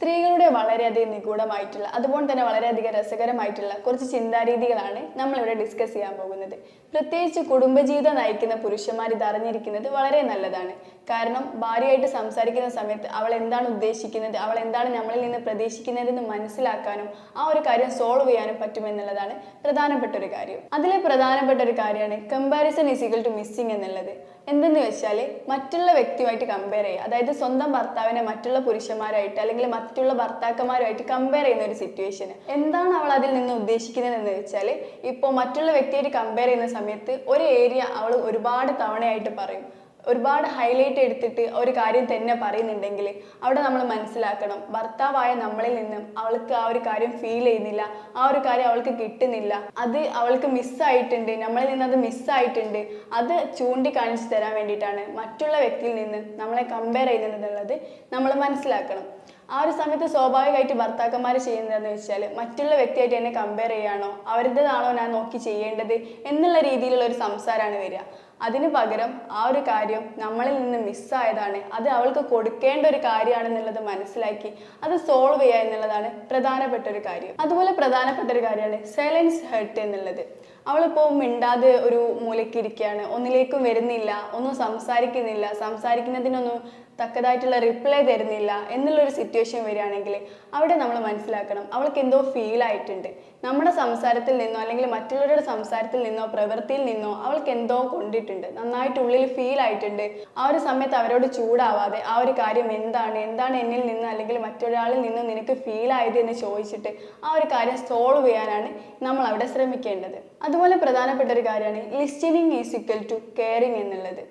സ്ത്രീകളുടെ വളരെയധികം നിഗൂഢമായിട്ടുള്ള അതുപോലെ തന്നെ വളരെയധികം രസകരമായിട്ടുള്ള കുറച്ച് ചിന്താരീതികളാണ് നമ്മളിവിടെ ഡിസ്കസ് ചെയ്യാൻ പോകുന്നത്. പ്രത്യേകിച്ച് കുടുംബജീവിതം നയിക്കുന്ന പുരുഷന്മാർ ഇത് അറിഞ്ഞിരിക്കുന്നത് വളരെ നല്ലതാണ്. കാരണം ഭാര്യയായിട്ട് സംസാരിക്കുന്ന സമയത്ത് അവൾ എന്താണ് ഉദ്ദേശിക്കുന്നത് അവൾ എന്താണ് നമ്മളിൽ നിന്ന് പ്രതീക്ഷിക്കുന്നതെന്ന് മനസ്സിലാക്കാനും ആ ഒരു കാര്യം സോൾവ് ചെയ്യാനും പറ്റുമെന്നുള്ളതാണ് പ്രധാനപ്പെട്ട ഒരു കാര്യം. അതിലെ പ്രധാനപ്പെട്ട ഒരു കാര്യമാണ് comparison is equal to missing എന്നുള്ളത്. എന്തെന്ന് വെച്ചാൽ മറ്റുള്ള വ്യക്തിയുമായിട്ട് കമ്പയർ ചെയ്യുക. അതായത് സ്വന്തം ഭർത്താവിനെ മറ്റുള്ള പുരുഷന്മാരായിട്ട് അല്ലെങ്കിൽ മറ്റുള്ള ഭർത്താക്കന്മാരുമായിട്ട് കമ്പയർ ചെയ്യുന്ന ഒരു സിറ്റുവേഷൻ എന്താണ് അവൾ അതിൽ നിന്ന് ഉദ്ദേശിക്കുന്നത് എന്ന് വെച്ചാൽ ഇപ്പോൾ മറ്റുള്ള വ്യക്തിയായിട്ട് കമ്പയർ ചെയ്യുന്ന സമയത്ത് ഒരു ഏരിയ അവൾ ഒരുപാട് തവണയായിട്ട് പറയും. ഒരുപാട് ഹൈലൈറ്റ് എടുത്തിട്ട് ഒരു കാര്യം തന്നെ പറയുന്നുണ്ടെങ്കിൽ അവിടെ നമ്മൾ മനസ്സിലാക്കണം. ഭർത്താവായ നമ്മളിൽ നിന്നും അവൾക്ക് ആ ഒരു കാര്യം ഫീൽ ചെയ്യുന്നില്ല. ആ ഒരു കാര്യം അവൾക്ക് കിട്ടുന്നില്ല. അത് അവൾക്ക് മിസ്സായിട്ടുണ്ട് നമ്മളിൽ നിന്ന് അത് മിസ്സായിട്ടുണ്ട് അത് ചൂണ്ടിക്കാണിച്ചു തരാൻ വേണ്ടിയിട്ടാണ് മറ്റുള്ള വ്യക്തിയിൽ നിന്ന് നമ്മളെ കമ്പയർ ചെയ്യുന്നത് എന്നുള്ളത് നമ്മൾ മനസ്സിലാക്കണം. ആ ഒരു സമയത്ത് സ്വാഭാവികമായിട്ട് ഭർത്താക്കന്മാർ ചെയ്യുന്നതെന്ന് വെച്ചാൽ മറ്റുള്ള വ്യക്തിയായിട്ട് എന്നെ കമ്പയർ ചെയ്യാണോ? അവരുടേതാണോ ഞാൻ നോക്കി ചെയ്യേണ്ടത് എന്നുള്ള രീതിയിലുള്ള ഒരു സംസാരമാണ് വരിക. അതിന് പകരം ആ ഒരു കാര്യം നമ്മളിൽ നിന്ന് മിസ്സായതാണ് അത് അവൾക്ക് കൊടുക്കേണ്ട ഒരു കാര്യമാണെന്നുള്ളത് മനസ്സിലാക്കി അത് സോൾവ് ചെയ്യുക എന്നുള്ളതാണ് പ്രധാനപ്പെട്ട ഒരു കാര്യം. അതുപോലെ പ്രധാനപ്പെട്ട ഒരു കാര്യമാണ് സൈലൻസ് ഹെർട്ട് എന്നുള്ളത്. അവളിപ്പോൾ മിണ്ടാതെ ഒരു മൂലയ്ക്ക് ഇരിക്കുകയാണ്. ഒന്നിലേക്കും വരുന്നില്ല. ഒന്നും സംസാരിക്കുന്നില്ല. സംസാരിക്കുന്നതിനൊന്നും തക്കതായിട്ടുള്ള റിപ്ലൈ തരുന്നില്ല എന്നുള്ളൊരു സിറ്റുവേഷൻ വരികയാണെങ്കിൽ അവിടെ നമ്മൾ മനസ്സിലാക്കണം അവൾക്ക് എന്തോ ഫീൽ ആയിട്ടുണ്ട്. നമ്മുടെ സംസാരത്തിൽ നിന്നോ അല്ലെങ്കിൽ മറ്റുള്ളവരുടെ സംസാരത്തിൽ നിന്നോ പ്രവൃത്തിയിൽ നിന്നോ അവൾക്ക് എന്തോ കൊണ്ടിട്ടുണ്ട്. നന്നായിട്ട് ഉള്ളിൽ ഫീൽ ആയിട്ടുണ്ട്. ആ ഒരു സമയത്ത് അവരോട് ചൂടാവാതെ ആ ഒരു കാര്യം എന്താണ്? എന്താണ് എന്നിൽ നിന്ന് അല്ലെങ്കിൽ മറ്റൊരാളിൽ നിന്ന് നിനക്ക് ഫീൽ ആയത് എന്ന് ചോദിച്ചിട്ട് ആ ഒരു കാര്യം സോൾവ് ചെയ്യാനാണ് നമ്മൾ അവിടെ ശ്രമിക്കേണ്ടത്. അതുപോലെ പ്രധാനപ്പെട്ട ഒരു കാര്യമാണ് listening is equal to caring എന്നുള്ളത്.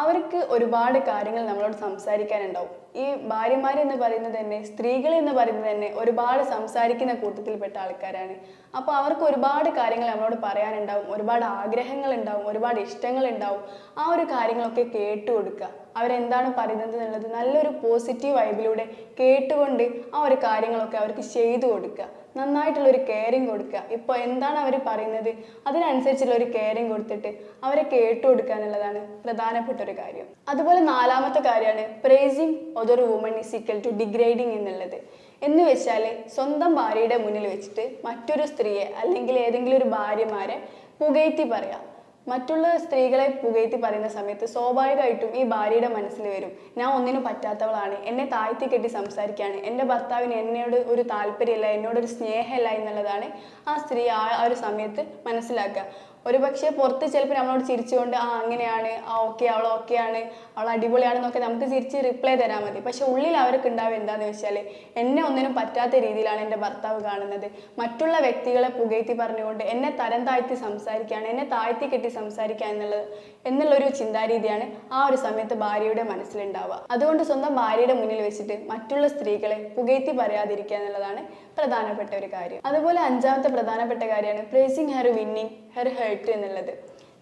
അവർക്ക് ഒരുപാട് കാര്യങ്ങൾ നമ്മളോട് സംസാരിക്കാനുണ്ടാവും. ഈ ഭാര്യമാർ എന്ന് പറയുന്നത് തന്നെ സ്ത്രീകൾ എന്ന് പറയുന്നത് തന്നെ ഒരുപാട് സംസാരിക്കുന്ന കൂട്ടത്തിൽപ്പെട്ട ആൾക്കാരാണ്. അപ്പോൾ അവർക്ക് ഒരുപാട് കാര്യങ്ങൾ നമ്മളോട് പറയാനുണ്ടാവും ഒരുപാട് ആഗ്രഹങ്ങൾ ഉണ്ടാവും ഒരുപാട് ഇഷ്ടങ്ങൾ ഉണ്ടാവും. ആ ഒരു കാര്യങ്ങളൊക്കെ കേട്ടു കൊടുക്കുക. അവരെന്താണ് പറയുന്നത് എന്നുള്ളത് നല്ലൊരു പോസിറ്റീവ് വൈബിലൂടെ കേട്ടുകൊണ്ട് ആ ഒരു കാര്യങ്ങളൊക്കെ അവർക്ക് ചെയ്തു കൊടുക്കുക. നന്നായിട്ടുള്ള ഒരു കെയറിങ് കൊടുക്കുക. ഇപ്പോൾ എന്താണ് അവർ പറയുന്നത്? അതിനനുസരിച്ചുള്ള ഒരു കെയറിങ് കൊടുത്തിട്ട് അവരെ കേട്ടു കൊടുക്കുക എന്നുള്ളതാണ് പ്രധാനപ്പെട്ട ഒരു കാര്യം. അതുപോലെ നാലാമത്തെ കാര്യമാണ് praising other woman is equal to degrading എന്നുള്ളത്. എന്ന് വെച്ചാൽ സ്വന്തം ഭാര്യയുടെ മുന്നിൽ വെച്ചിട്ട് മറ്റൊരു സ്ത്രീയെ അല്ലെങ്കിൽ ഏതെങ്കിലും ഒരു ഭാര്യമാരെ പുകഴ്ത്തി പറയാം. മറ്റുള്ള സ്ത്രീകളെ പുകഴ്ത്തി പറയുന്ന സമയത്ത് സ്വാഭാവികമായിട്ടും ഈ ഭാര്യയുടെ മനസ്സിൽ വരും ഞാൻ ഒന്നിനും പറ്റാത്തവളാണ് എന്നെ താഴ്ത്തി കെട്ടി സംസാരിക്കുകയാണ് എന്റെ ഭർത്താവിന് എന്നോട് ഒരു താല്പര്യമില്ല എന്നോടൊരു സ്നേഹമില്ല എന്നുള്ളതാണ് ആ സ്ത്രീ ആ ഒരു സമയത്ത് മനസ്സിലാക്കുക. ഒരു പക്ഷേ പുറത്ത് ചിലപ്പോൾ നമ്മളോട് ചിരിച്ചുകൊണ്ട് ആ അങ്ങനെയാണ്. ആ ഓക്കെ അവൾ ഓക്കെയാണ് അവൾ അടിപൊളിയാണെന്നൊക്കെ നമുക്ക് ചിരിച്ച് റിപ്ലൈ തരാൻ മതി. പക്ഷെ ഉള്ളിൽ അവർക്ക് ഉണ്ടാവുക എന്താണെന്ന് വെച്ചാൽ എന്നെ ഒന്നിനും പറ്റാത്ത രീതിയിലാണ് എന്റെ ഭർത്താവ് കാണുന്നത്. മറ്റുള്ള വ്യക്തികളെ പുകയത്തി പറഞ്ഞുകൊണ്ട് എന്നെ തരം താഴ്ത്തി സംസാരിക്കുകയാണ് എന്നെ താഴ്ത്തി കെട്ടി സംസാരിക്കുക എന്നുള്ളത് എന്നുള്ളൊരു ചിന്താരീതിയാണ് ആ ഒരു സമയത്ത് ഭാര്യയുടെ മനസ്സിലുണ്ടാവുക. അതുകൊണ്ട് സ്വന്തം ഭാര്യയുടെ മുന്നിൽ വെച്ചിട്ട് മറ്റുള്ള സ്ത്രീകളെ പുകയത്തി പറയാതിരിക്കുക എന്നുള്ളതാണ് പ്രധാനപ്പെട്ട ഒരു കാര്യം. അതുപോലെ അഞ്ചാമത്തെ പ്രധാനപ്പെട്ട കാര്യമാണ് praising her winning her heart എന്നുള്ളത്.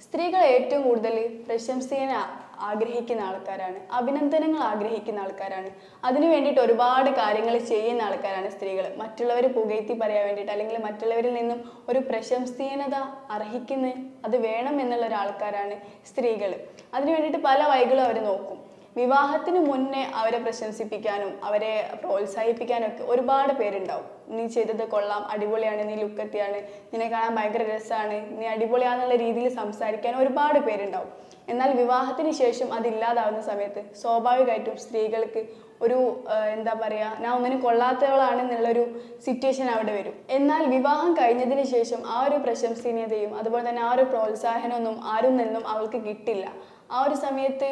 സ്ത്രീകൾ ഏറ്റവും കൂടുതൽ പ്രശംസയെ ആഗ്രഹിക്കുന്ന ആൾക്കാരാണ്. അഭിനന്ദനങ്ങൾ ആഗ്രഹിക്കുന്ന ആൾക്കാരാണ്. അതിനു വേണ്ടിയിട്ട് ഒരുപാട് കാര്യങ്ങൾ ചെയ്യുന്ന ആൾക്കാരാണ് സ്ത്രീകൾ. മറ്റുള്ളവർ പുകഴ്ത്തി പറയാൻ വേണ്ടിയിട്ട് അല്ലെങ്കിൽ മറ്റുള്ളവരിൽ നിന്നും ഒരു പ്രശംസീനത അർഹിക്കുന്ന അത് വേണം എന്നുള്ള ഒരാൾക്കാരാണ് സ്ത്രീകൾ അതിനു വേണ്ടിയിട്ട് പല വഴികളും അവർ നോക്കും. വിവാഹത്തിന് മുന്നേ അവരെ പ്രശംസിപ്പിക്കാനും അവരെ പ്രോത്സാഹിപ്പിക്കാനും ഒക്കെ ഒരുപാട് പേരുണ്ടാവും. നീ ചെയ്തത് കൊള്ളാം അടിപൊളിയാണ് നീ ലുക്കത്തിയാണ് നിന്നെ കാണാൻ ഭയങ്കര രസമാണ് നീ അടിപൊളിയാന്നുള്ള രീതിയിൽ സംസാരിക്കാൻ ഒരുപാട് പേരുണ്ടാവും. എന്നാൽ വിവാഹത്തിന് ശേഷം അതില്ലാതാവുന്ന സമയത്ത് സ്വാഭാവികമായിട്ടും സ്ത്രീകൾക്ക് ഒരു എന്താ പറയുക ഞാൻ ഒന്നിനും കൊള്ളാത്തവളാണെന്നുള്ളൊരു സിറ്റുവേഷൻ അവിടെ വരും. എന്നാൽ വിവാഹം കഴിഞ്ഞതിന് ശേഷം ആ ഒരു പ്രശംസനീയതയും അതുപോലെ തന്നെ ആ ഒരു പ്രോത്സാഹനമൊന്നും ആരും നിന്നും അവൾക്ക് കിട്ടില്ല. ആ ഒരു സമയത്ത്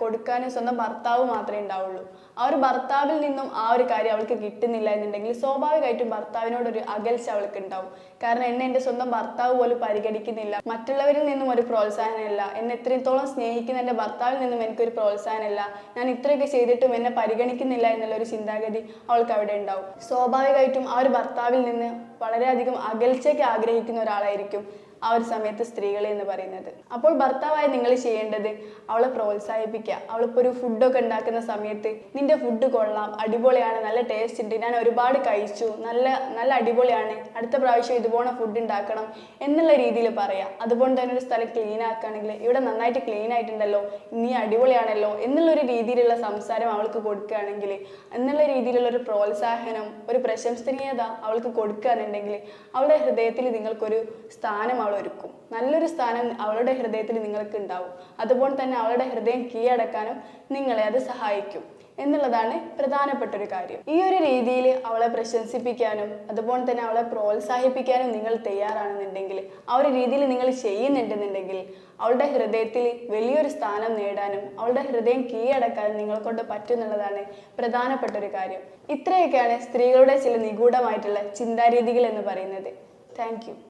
കൊടുക്കാൻ സ്വന്തം ഭർത്താവ് മാത്രമേ ഉണ്ടാവുള്ളൂ. ആ ഒരു ഭർത്താവിൽ നിന്നും ആ ഒരു കാര്യം അവൾക്ക് കിട്ടുന്നില്ല എന്നുണ്ടെങ്കിൽ സ്വാഭാവികമായിട്ടും ഭർത്താവിനോടൊരു അകൽച്ച അവൾക്ക് ഉണ്ടാവും. കാരണം എന്നെ എന്റെ സ്വന്തം ഭർത്താവ് പോലും പരിഗണിക്കുന്നില്ല. മറ്റുള്ളവരിൽ നിന്നും ഒരു പ്രോത്സാഹനമില്ല. എന്നെ എത്രത്തോളം സ്നേഹിക്കുന്ന എന്റെ ഭർത്താവിൽ നിന്നും എനിക്കൊരു പ്രോത്സാഹനമില്ല. ഞാൻ ഇത്രയൊക്കെ ചെയ്തിട്ടും എന്നെ പരിഗണിക്കുന്നില്ല എന്നുള്ള ഒരു ചിന്താഗതി അവൾക്ക് അവിടെ ഉണ്ടാവും. സ്വാഭാവികമായിട്ടും ആ ഒരു ഭർത്താവിൽ നിന്ന് വളരെയധികം അകൽച്ചയ്ക്ക് ആഗ്രഹിക്കുന്ന ഒരാളായിരിക്കും. ആ ഒരു സമയത്ത് സ്ത്രീകൾ എന്ന് പറയുന്നത്. അപ്പോൾ ഭർത്താവായി നിങ്ങൾ ചെയ്യേണ്ടത് അവളെ പ്രോത്സാഹിപ്പിക്കുക. അവളിപ്പോൾ ഒരു ഫുഡൊക്കെ ഉണ്ടാക്കുന്ന സമയത്ത് നിന്റെ ഫുഡ് കൊള്ളാം അടിപൊളിയാണ് നല്ല ടേസ്റ്റ് ഉണ്ട് ഞാൻ ഒരുപാട് കഴിച്ചു നല്ല നല്ല അടിപൊളിയാണ് അടുത്ത പ്രാവശ്യം ഇതുപോലെ ഫുഡ് ഉണ്ടാക്കണം എന്നുള്ള രീതിയിൽ പറയാം. അതുപോലെ തന്നെ ഒരു സ്ഥലം ക്ലീൻ ആക്കുകയാണെങ്കിൽ ഇവിടെ നന്നായിട്ട് ക്ലീൻ ആയിട്ടുണ്ടല്ലോ നീ അടിപൊളിയാണല്ലോ എന്നുള്ളൊരു രീതിയിലുള്ള സംസാരം അവൾക്ക് കൊടുക്കുകയാണെങ്കിൽ എന്നുള്ള രീതിയിലുള്ള ഒരു പ്രോത്സാഹനം ഒരു പ്രശംസനീയത അവൾക്ക് കൊടുക്കുകയാണെന്നുണ്ടെങ്കിൽ അവളുടെ ഹൃദയത്തിൽ നിങ്ങൾക്കൊരു സ്ഥാനം അവൾ ഒരുക്കും നല്ലൊരു സ്ഥാനം അവളുടെ ഹൃദയത്തിൽ നിങ്ങൾക്ക് ഉണ്ടാവും. അതുപോലെ തന്നെ അവളുടെ ഹൃദയം കീഴടക്കാനും നിങ്ങളെ അത് സഹായിക്കും എന്നുള്ളതാണ് പ്രധാനപ്പെട്ട ഒരു കാര്യം. ഈ ഒരു രീതിയിൽ അവളെ പ്രശംസിപ്പിക്കാനും അതുപോലെ തന്നെ അവളെ പ്രോത്സാഹിപ്പിക്കാനും നിങ്ങൾ തയ്യാറാണെന്നുണ്ടെങ്കിൽ ആ ഒരു രീതിയിൽ നിങ്ങൾ ചെയ്യുന്നുണ്ടെന്നുണ്ടെങ്കിൽ അവളുടെ ഹൃദയത്തിൽ വലിയൊരു സ്ഥാനം നേടാനും അവളുടെ ഹൃദയം കീഴടക്കാനും നിങ്ങളെ കൊണ്ട് പറ്റുന്നുള്ളതാണ് പ്രധാനപ്പെട്ട ഒരു കാര്യം. ഇത്രയൊക്കെയാണ് സ്ത്രീകളുടെ ചില നിഗൂഢമായിട്ടുള്ള ചിന്താരീതികൾ എന്ന് പറയുന്നത്. താങ്ക്